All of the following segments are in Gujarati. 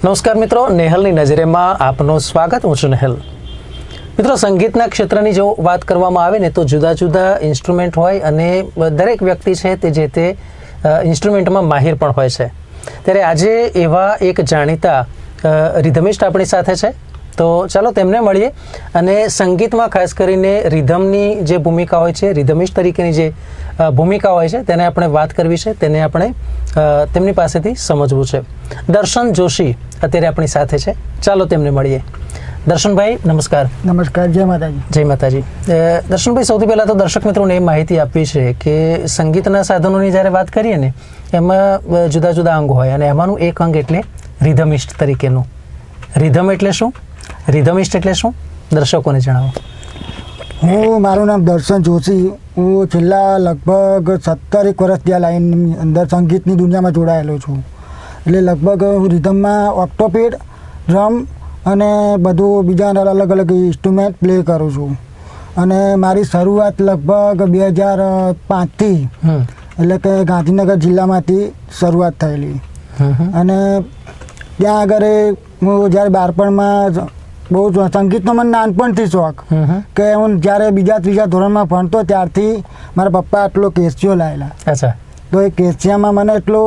નમસ્કાર મિત્રો, નેહલની નજરેમાં આપનું સ્વાગત. હું છું નેહલ. મિત્રો, સંગીતના ક્ષેત્રની જો વાત કરવામાં આવે ને, તો જુદા જુદા ઇન્સ્ટ્રુમેન્ટ હોય અને દરેક વ્યક્તિ છે તે જે તે ઇન્સ્ટ્રુમેન્ટમાં માહિર પણ હોય છે. ત્યારે આજે એવા એક જાણીતા રિધમિસ્ટ આપણી સાથે છે. તો ચાલો તેમને મળીએ અને સંગીતમાં ખાસ કરીને રિધમની જે ભૂમિકા હોય છે, રિધમિસ્ટ તરીકેની જે ભૂમિકા હોય છે, તેને આપણે વાત કરવી છે, તેને આપણે તેમની પાસેથી સમજવું છે. દર્શન જોશી અત્યારે આપણી સાથે છે. ચાલો તેમને મળીએ. દર્શનભાઈ નમસ્કાર. નમસ્કાર જય માતાજી. જય માતાજી. દર્શનભાઈ સૌથી પહેલાં તો દર્શક મિત્રોને એ માહિતી આપવી છે કે સંગીતના સાધનોની જ્યારે વાત કરીએ ને એમાં જુદા જુદા અંગ હોય અને એમાંનું એક અંગ એટલે રિધમિસ્ટ તરીકેનું. રિધમ એટલે શું? રિધમિસ્ટ એટલે શું? દર્શકોને જણાવો. હું મારું નામ દર્શન જોશી. હું છેલ્લા લગભગ સત્તર એક વર્ષ ત્યાં લાઈનની અંદર સંગીતની દુનિયામાં જોડાયેલો છું. એટલે લગભગ હું રિધમમાં ઓક્ટોપેડ ડ્રમ અને બધું બીજા અલગ અલગ ઇન્સ્ટ્રુમેન્ટ પ્લે કરું છું. અને મારી શરૂઆત લગભગ બે હજાર પાંચથી એટલે કે ગાંધીનગર જિલ્લામાંથી શરૂઆત થયેલી. અને ત્યાં આગળ હું જ્યારે બાળપણમાં બહુ સંગીતનો મને નાનપણથી શોખ. કે હું જ્યારે બીજા ત્રીજા ધોરણમાં ભણતો ત્યારથી મારા પપ્પા આટલો કેસિયો લાવેલા તો એ કેસિયામાં મને એટલો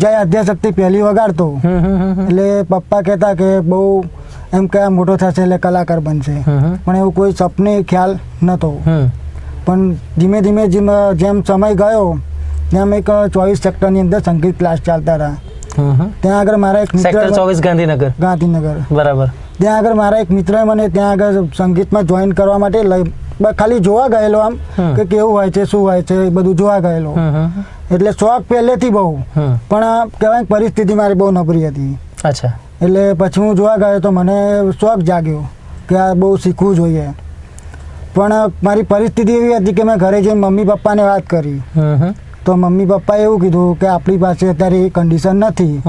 જય અધ્યાશક્તિ પહેલી વગાડતો. એટલે પપ્પા કહેતા કે બહુ એમ કે મોટો થશે એટલે કલાકાર બનશે. પણ એવું કોઈ સપને ખ્યાલ નહોતો પણ ધીમે ધીમે જેમ સમય ગયો તેમ એક ચોવીસ સેક્ટરની અંદર સંગીત ક્લાસ ચાલતા હતા. ત્યાં આગળ મારા એક મિત્ર ચોવીસ ગાંધીનગર. ગાંધીનગર. બરાબર. ત્યાં આગળ મારા એક મિત્રએ મને ત્યાં આગળ સંગીતમાં જોઈન કરવા માટે લઈ ખાલી જોવા ગયેલો આમ કે કેવું હોય છે શું હોય છે એ બધું જોવા ગયેલો. એટલે શોખ પહેલેથી બહુ. પણ કહેવાય પરિસ્થિતિ મારી બહુ નબળી હતી. અચ્છા. એટલે પછી હું જોવા ગયો તો મને શોખ જાગ્યો કે આ બહુ શીખવું જોઈએ. પણ મારી પરિસ્થિતિ એવી હતી કે મેં ઘરે જઈને મમ્મી પપ્પાને વાત કરી. તો મમ્મી પપ્પાએ એવું કીધું કે આપણી પાસે અત્યારે એ કન્ડિશન નથી.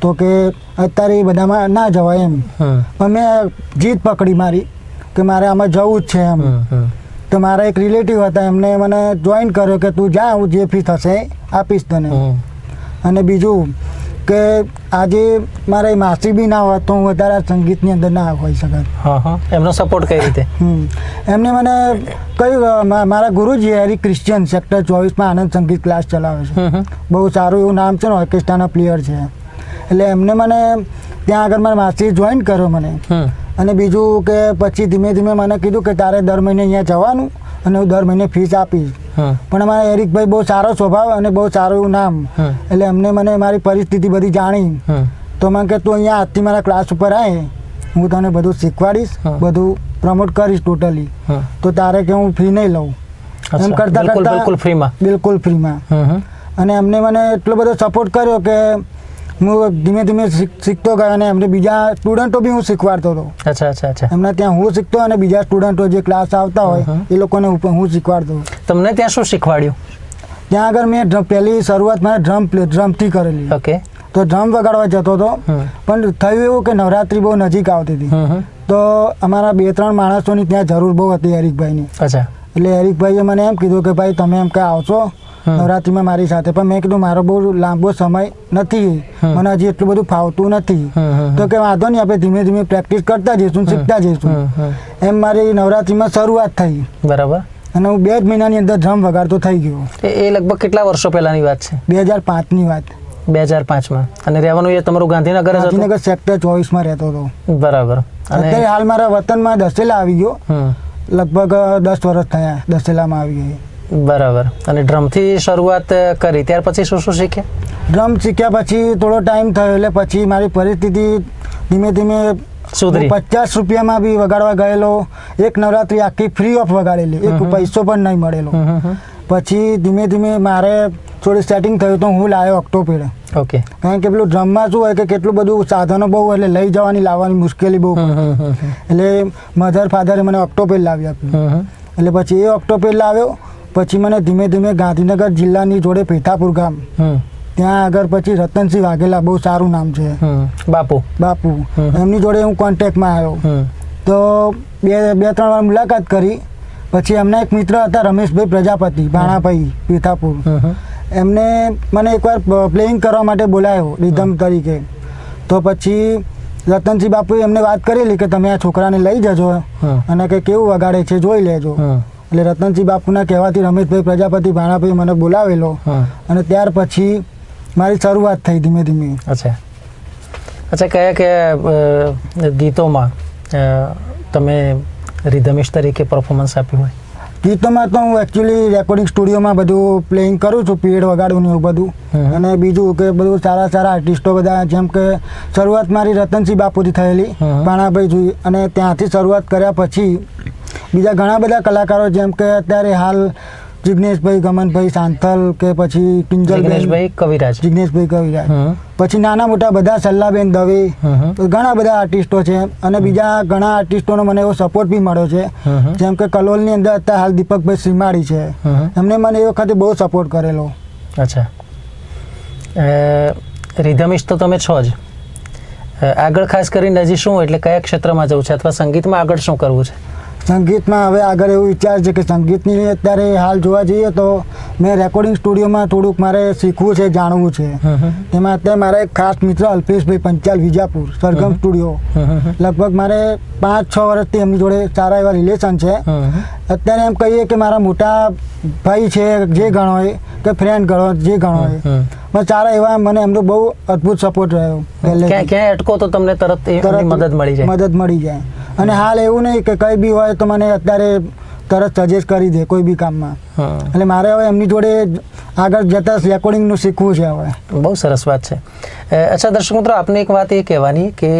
તો કે અત્યારે એ બધામાં ના જવાય એમ. પણ મેં જીત પકડી મારી. કે મારે આમાં જવું જ છે એમ. તો મારા એક રિલેટિવ હતા એમને મને જોઈન કર્યો કે તું જા હું જે ફી થશે આપીશ તને. અને બીજું કે આજે મારે માસી બી ના હોત તો હું વધારે સંગીતની અંદર ના હોઈ શકત. એમનો સપોર્ટ કઈ રીતે. એમને મને કહ્યું મારા ગુરુજી હેરી ક્રિશ્ચિયન સેક્ટર ચોવીસમાં આનંદ સંગીત ક્લાસ ચલાવે છે. બહુ સારું એવું નામ છે ને ઓર્કેસ્ટ્રાના પ્લેયર છે. એટલે એમને મને ત્યાં આગળ મારા માસીએ જોઈન કર્યો મને. અને બીજું કે પછી ધીમે ધીમે મને કીધું કે તારે દર મહિને અહીંયા જવાનું અને હું દર મહિને ફીસ આપીશ. પણ અમારા એરિકભાઈ બહુ સારો સ્વભાવ અને બહુ સારું એવું નામ. એટલે એમને મને મારી પરિસ્થિતિ બધી જાણી. તો મને કે તું અહીંયા આજથી મારા ક્લાસ ઉપર આવે હું તને બધું શીખવાડીશ બધું પ્રમોટ કરીશ ટોટલી તો તારે કે હું ફી નહીં લઉં. એમ કરતા કરતા- બિલકુલ ફ્રીમાં બિલકુલ ફ્રીમાં અને એમને મને એટલો બધો સપોર્ટ કર્યો કે હું ધીમે ધીમે શીખતો ગયો અને એમને બીજા સ્ટુડન્ટો બી હું શીખવાડતો હતો. અચ્છા અચ્છા અચ્છા. એમને ત્યાં હું શીખતો અને બીજા સ્ટુડન્ટો જે ક્લાસ આવતા હોય એ લોકોને હું શીખવાડતો તમને ત્યાં શું શીખવાડ્યું? ત્યાં આગળ મેં પહેલી શરૂઆત મારે ડ્રમ ડ્રમથી કરેલી. ઓકે. તો ડ્રમ વગાડવા જતો હતો પણ થયું એવું કે નવરાત્રી બહુ નજીક આવતી હતી. તો અમારા બે ત્રણ માણસોની ત્યાં જરૂર બહુ હતી હરીકભાઈની. અચ્છા. એટલે હરીકભાઈએ મને એમ કીધું કે ભાઈ તમે એમ કે આવશો. નવરાત્રીમાં મારી સાથે. પણ મેં કીધું મારો બહુ લાંબો સમય નથી. મને હજી એટલું બધું ફાવતું નથી. તો કે વાંધો નહીં આપણે ધીમે ધીમે પ્રેક્ટિસ કરતા જઈશું શીખતા જઈશું. એમ મારી નવરાત્રીમાં શરૂઆત થઈ. બરાબર. અને હું બે જ મહિનાની અંદર ડ્રમ વગાડતો થઈ ગયો. એ લગભગ કેટલા વર્ષો પહેલાની વાત છે? બે હજાર પાંચની વાત. બે હજાર પાંચમાં. અને રહેવાનું એ તમારું ગાંધીનગર ગાંધીનગર સેક્ટર ચોવીસમાં રહેતો હતો. બરાબર. અને અત્યારે હાલ મારા વતનમાં દસેલા આવી ગયો. લગભગ દસ વર્ષ થયા દસેલામાં આવી ગઈ. બરાબર. અને ડ્રમથી શરૂઆત કરી ત્યાર પછી શું શું શીખ્યા ડ્રમ શીખ્યા પછી થોડો ટાઈમ થયો એટલે પછી મારી પરિસ્થિતિ ધીમે ધીમે સુધરી. પચાસ રૂપિયામાં બી વગાડવા ગયેલો. એક નવરાત્રી આખી ફ્રી ઓફ વગાડેલી. એક પૈસો પણ નહીં મળેલો. પછી ધીમે ધીમે મારે થોડી સેટિંગ થયું તો હું લાવ્યો ઓક્ટોપેડ ઓકે. કારણ કે પેલું ડ્રમમાં શું હોય કે કેટલું બધું સાધનો બહુ એટલે લઈ જવાની લાવવાની મુશ્કેલી બહુ. એટલે મધર ફાધરે મને ઓક્ટોપેડ લાવી આપ્યું. એટલે પછી એ ઓક્ટોપેડ લાવ્યો. પછી મને ધીમે ધીમે ગાંધીનગર જિલ્લાની જોડે પેથાપુર ગામ. ત્યાં આગળ પછી રતનસિંહ વાઘેલા બહુ સારું નામ છે. બાપુ. બાપુ. એમની જોડે હું કોન્ટેક્ટમાં આવ્યો. તો બે બે ત્રણ વાર મુલાકાત કરી. પછી એમના એક મિત્ર હતા રમેશભાઈ પ્રજાપતિ ભાણાભાઈ પીથાપુર. એમને મને એકવાર પ્લેઇંગ કરવા માટે બોલાયો રિધમ તરીકે. તો પછી રતનસિંહ બાપુએ એમને વાત કરેલી કે તમે આ છોકરાને લઈ જજો અને કે કેવું વગાડે છે જોઈ લેજો. એટલે રતનસિંહ બાપુના કહેવાથી રમેશભાઈ પ્રજાપતિ ભાણાભાઈ મને બોલાવેલો. અને ત્યાર પછી મારી શરૂઆત થઈ ધીમે ધીમે. અચ્છા. અચ્છા કયા કયા ગીતોમાં તમે રિધમિશ તરીકે પરફોર્મન્સ આપ્યું હોય? ગીતોમાં તો હું એકચ્યુઅલી રેકોર્ડિંગ સ્ટુડિયોમાં બધું પ્લેઇંગ કરું છું પીરિયડ વગાડું ને એવું બધું. અને બીજું કે બધું સારા સારા આર્ટિસ્ટો બધા જેમ કે શરૂઆત મારી રતનસિંહ બાપુથી થયેલી ભાણાભાઈ જોઈ. અને ત્યાંથી શરૂઆત કર્યા પછી બીજા ઘણા બધા કલાકારો જેમ કે અત્યારે હાલ જિગ્નેશભાઈ ગમનભાઈ સાંથલ કે પછી પિંજલ જિજ્ઞેશભાઈ કવિરાજ. જિગ્નેશભાઈ કવિરાજ. પછી નાના મોટા બધા સલ્લાબેન દવે. ઘણા બધા આર્ટિસ્ટો છે અને બીજા ઘણા આર્ટિસ્ટોનો મને એવો સપોર્ટ બી મળ્યો છે. જેમ કે કલોલની અંદર અત્યારે હાલ દીપકભાઈ સીમાડી છે. એમને મને એ વખતે બહુ સપોર્ટ કરેલો. અચ્છા. રિધમિશ તો તમે છો જ. આગળ ખાસ કરીને હજી શું એટલે કયા ક્ષેત્રમાં જવું છે? અથવા સંગીતમાં આગળ શું કરવું છે? સંગીતમાં હવે આગળ એવું વિચાર છે કે સંગીતની અત્યારે હાલ જોવા જઈએ તો મેં રેકોર્ડિંગ સ્ટુડિયોમાં થોડુંક મારે શીખવું છે જાણવું છે. તેમાં અત્યારે મારા એક ખાસ મિત્ર અલ્પેશભાઈ પંચાલ વિજાપુર સરગમ સ્ટુડિયો. લગભગ મારે પાંચ છ વર્ષથી એમની જોડે સારા એવા રિલેશન છે. અત્યારે એમ કહીએ કે મારા મોટા ભાઈ છે જે ગણો હોય કે ફ્રેન્ડ ગણો જે ગણો હોય. પણ સારા એવા મને એમનો બહુ અદ્ભુત સપોર્ટ રહ્યો ક્યાં અટકો તો તમને તરત તરત મદદ મળી જાય. મદદ મળી જાય. અને હાલ એવું નહીં કે કંઈ બી હોય તો મને અત્યારે તરત સજેસ્ટ કરી દે કોઈ બી કામમાં. એટલે મારે હવે એમની જોડે આગળ જતા રેકોર્ડિંગનું શીખવું છે હવે. બહુ સરસ વાત છે. અચ્છા દર્શક મિત્રો આપને એક વાત એ કહેવાની કે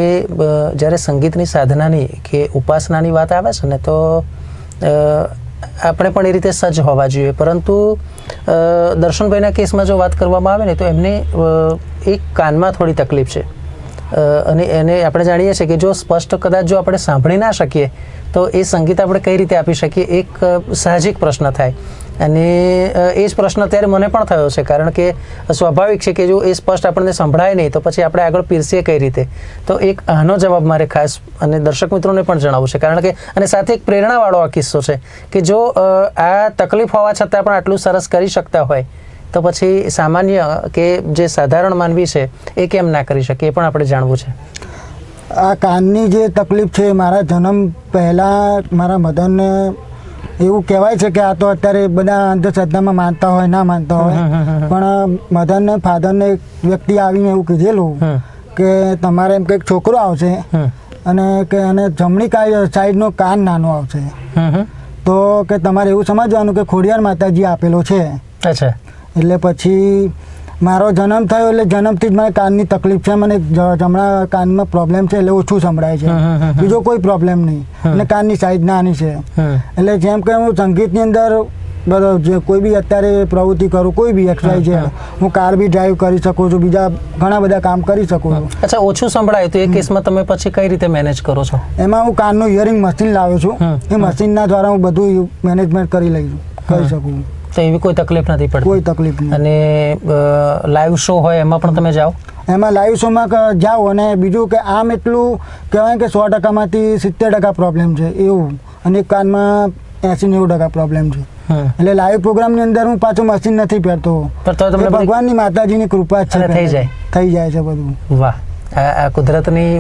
જ્યારે સંગીતની સાધનાની કે ઉપાસનાની વાત આવે છે ને તો આપણે પણ એ રીતે સજ્જ હોવા જોઈએ. પરંતુ દર્શનભાઈના કેસમાં જો વાત કરવામાં આવે ને તો એમને એક કાનમાં થોડી તકલીફ છે. અને એને આપણે જાણીએ છીએ કે જો સ્પષ્ટ કદાચ જો આપણે સાંભળી ના શકીએ, તો એ સંગીત આપણે કઈ રીતે આપી શકીએ, એક સાહજિક પ્રશ્ન થાય. અને એ જ પ્રશ્ન અત્યારે મને પણ થયો છે, કારણ કે સ્વાભાવિક છે કે જો એ સ્પષ્ટ આપણને સંભળાય નહીં, તો પછી આપણે આગળ પીરસીએ કઈ રીતે? તો એક આનો જવાબ મારે ખાસ અને દર્શક મિત્રોને પણ જણાવવું છે, કારણ કે, અને સાથે એક પ્રેરણાવાળો આ કિસ્સો છે કે જો આ તકલીફ હોવા છતાં પણ આટલું સરસ કરી શકતા હોય તો પછી સામાન્ય કે જે સાધારણ માનવી છે એ કેમ ના કરી શકે એ પણ આપણે જાણવું છે. આ કાનની જે તકલીફ છે મારા જન્મ પહેલાં મારા મદનને એવું કહેવાય છે કે આ તો અત્યારે બધા અંધશ્રદ્ધામાં માનતા હોય ના માનતા હોય. પણ મધરને ફાધરને એક વ્યક્તિ આવીને એવું કીધેલું કે તમારે એમ કંઈક છોકરો આવશે અને કે અને જમણી સાઈડનો કાન નાનો આવશે. તો કે તમારે એવું સમજવાનું કે ખોડિયાર માતાજી આપેલો છે. અચ્છા. એટલે પછી મારો જન્મ થયો એટલે જન્મથી જ મને કાનની તકલીફ છે મને જમણા કાનમાં પ્રોબ્લેમ છે એટલે ઓછું સંભળાય છે. બીજો કોઈ પ્રોબ્લેમ નહીં. અને કાનની સાઈઝ નાની છે. એટલે જેમ કે હું સંગીતની અંદર બધો જે કોઈ બી અત્યારે પ્રવૃત્તિ કરું કોઈ બી એક્સરસાઇઝ છે હું કાર બી ડ્રાઈવ કરી શકું છું બીજા ઘણા બધા કામ કરી શકું છું. અચ્છા ઓછું સંભળાય તો એ કેસમાં તમે પછી કઈ રીતે મેનેજ કરો છો? એમાં હું કાનનું યરિંગ મશીન લાવ્યો છું. એ મશીનના દ્વારા હું બધું મેનેજમેન્ટ કરી લઈ કરી શકું. તો એવી કોઈ તકલીફ નથી પડતી. કોઈ તકલીફ નહીં. અને લાઈવ શો હોય એમાં પણ તમે જાઓ. એમાં લાઈવ શોમાં જાઓ અને બીજું કે આમ એટલું કહેવાય કે સો ટકામાંથી સિત્તેર ટકા પ્રોબ્લેમ છે એવું. અને કાનમાં એંસી નેવું ટકા પ્રોબ્લેમ છે. એટલે લાઈવ પ્રોગ્રામની અંદર હું પાછું મશીન નથી પહેરતો. ભગવાનની માતાજીની કૃપા છે થઈ જાય. થઈ જાય છે બધું. વાહ. આ કુદરતની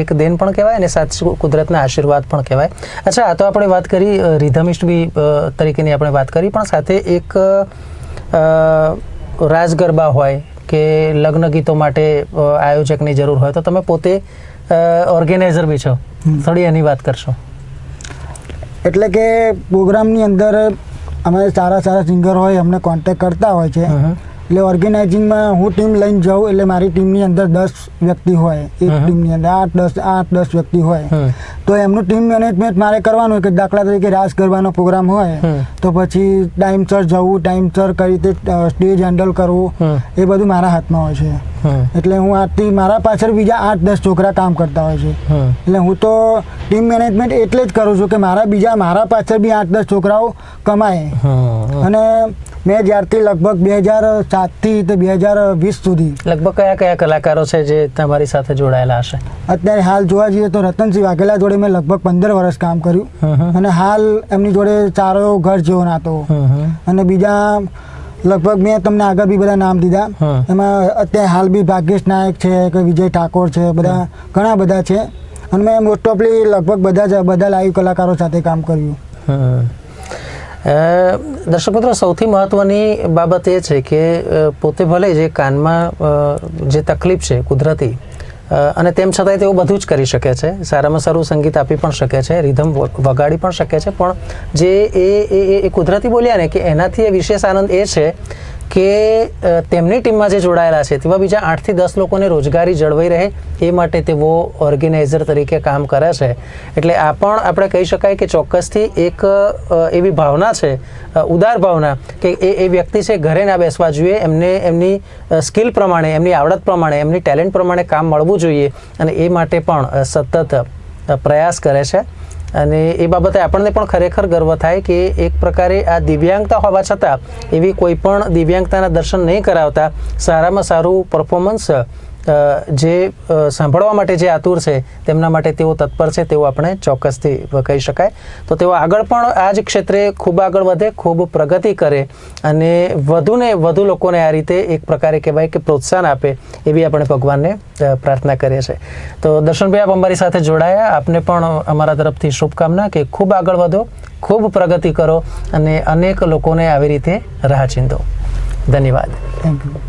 એક દેન પણ કહેવાય અને સાચું કુદરતના આશીર્વાદ પણ કહેવાય અચ્છા આ તો આપણે વાત કરી રિધમિસ્ટ બી તરીકેની આપણે વાત કરી પણ સાથે એક રાજ ગરબા હોય કે લગ્ન ગીતો માટે આયોજકની જરૂર હોય તો તમે પોતે ઓર્ગેનાઇઝર બી છો. થોડી એની વાત કરશો એટલે કે પ્રોગ્રામની અંદર અમે સારા સારા સિંગર હોય અમને કોન્ટેક કરતા હોય છે. એટલે ઓર્ગેનાઇઝિંગમાં હું ટીમ લઈને જાઉં એટલે મારી ટીમની અંદર દસ વ્યક્તિ હોય. એક ટીમની અંદર આઠ દસ આઠ દસ વ્યક્તિ હોય. તો એમનું ટીમ મેનેજમેન્ટ મારે કરવાનું કે દાખલા તરીકે રાસ ગરબાનો પ્રોગ્રામ હોય તો પછી ટાઈમસર જવું ટાઈમસર કઈ રીતે સ્ટેજ હેન્ડલ કરવું એ બધું મારા હાથમાં હોય છે. એટલે હું આજથી મારા પાછળ બીજા આઠ દસ છોકરા કામ કરતા હોય છે. એટલે હું તો ટીમ મેનેજમેન્ટ એટલે જ કરું છું કે મારા બીજા મારા પાછળ બી આઠ દસ છોકરાઓ કમાય. અને મેં જ્યારથી લગભગ બે હજાર સાતથી તે બે હજાર વીસ સુધી. લગભગ કયા કયા કલાકારો છે જે તમારી સાથે જોડાયેલા હશે? અત્યારે હાલ જોવા જઈએ તો રતનસિંહ વાઘેલા જોડે મેં લગભગ પંદર વર્ષ કામ કર્યું. અને હાલ એમની જોડે ચારો ઘર જેવો નાતો. અને બીજા લગભગ મેં તમને આગળ બી બધા નામ દીધા. એમાં અત્યારે હાલ બી ભાગ્યેશ નાયક છે કે વિજય ઠાકોર છે બધા ઘણા બધા છે. અને મેં મોસ્ટ ઓફલી લગભગ બધા જ બધા લાઈવ કલાકારો સાથે કામ કર્યું. દર્શક મિત્રો, સૌથી મહત્વની બાબત એ છે કે પોતે ભલે જે કાનમાં જે તકલીફ છે કુદરતી અને તેમ છતાંય તેઓ બધું જ કરી શકે છે. સારામાં સારું સંગીત આપી પણ શકે છે, રિધમ વગાડી પણ શકે છે. પણ જે એ- એ કુદરતી બોલ્યા ને કે એનાથી એ વિશેષ આનંદ એ છે કે તેમની ટીમમાં જે જોડાયેલા છે, તેવા બીજા આઠથી દસ લોકોને રોજગારી જળવાઈ રહે, એ માટે તેઓ ઓર્ગેનાઇઝર તરીકે કામ કરે છે. એટલે આ પણ આપણે કહી શકાય કે ચોક્કસથી એક એવી ભાવના છે ઉદાર ભાવના કે એ એ વ્યક્તિ છે, ઘરે ના બેસવા જોઈએ, એમને, એમની સ્કિલ પ્રમાણે, એમની આવડત પ્રમાણે, એમની ટેલેન્ટ પ્રમાણે કામ મળવું જોઈએ અને એ માટે પણ સતત પ્રયાસ કરે છે. અને એ બાબતે આપણને પણ ખરેખર ગર્વ થાય કે એક પ્રકારે આ દિવ્યાંગતા હોવા છતાં એવી કોઈ પણ દિવ્યાંગતાના દર્શન નહીં કરાવતા સારામાં સારું પરફોર્મન્સ જે સાંભળવા માટે જે આતુર છે, તેમના માટે તેઓ તત્પર છે તેવું આપણે ચોક્કસથી કહી શકાય. તો તેઓ આગળ પણ આ જ ક્ષેત્રે ખૂબ આગળ વધે, ખૂબ પ્રગતિ કરે અને વધુને વધુ લોકોને આ રીતે એક પ્રકારે કહેવાય કે પ્રોત્સાહન આપે એવી આપણે ભગવાનને પ્રાર્થના કરીએ છીએ. તો દર્શનભાઈ, આપ અમારી સાથે જોડાયા. આપને પણ અમારા તરફથી શુભકામના કે ખૂબ આગળ વધો, ખૂબ પ્રગતિ કરો અને અનેક લોકોને આવી રીતે રાહ ચીંધો. ધન્યવાદ. Thank you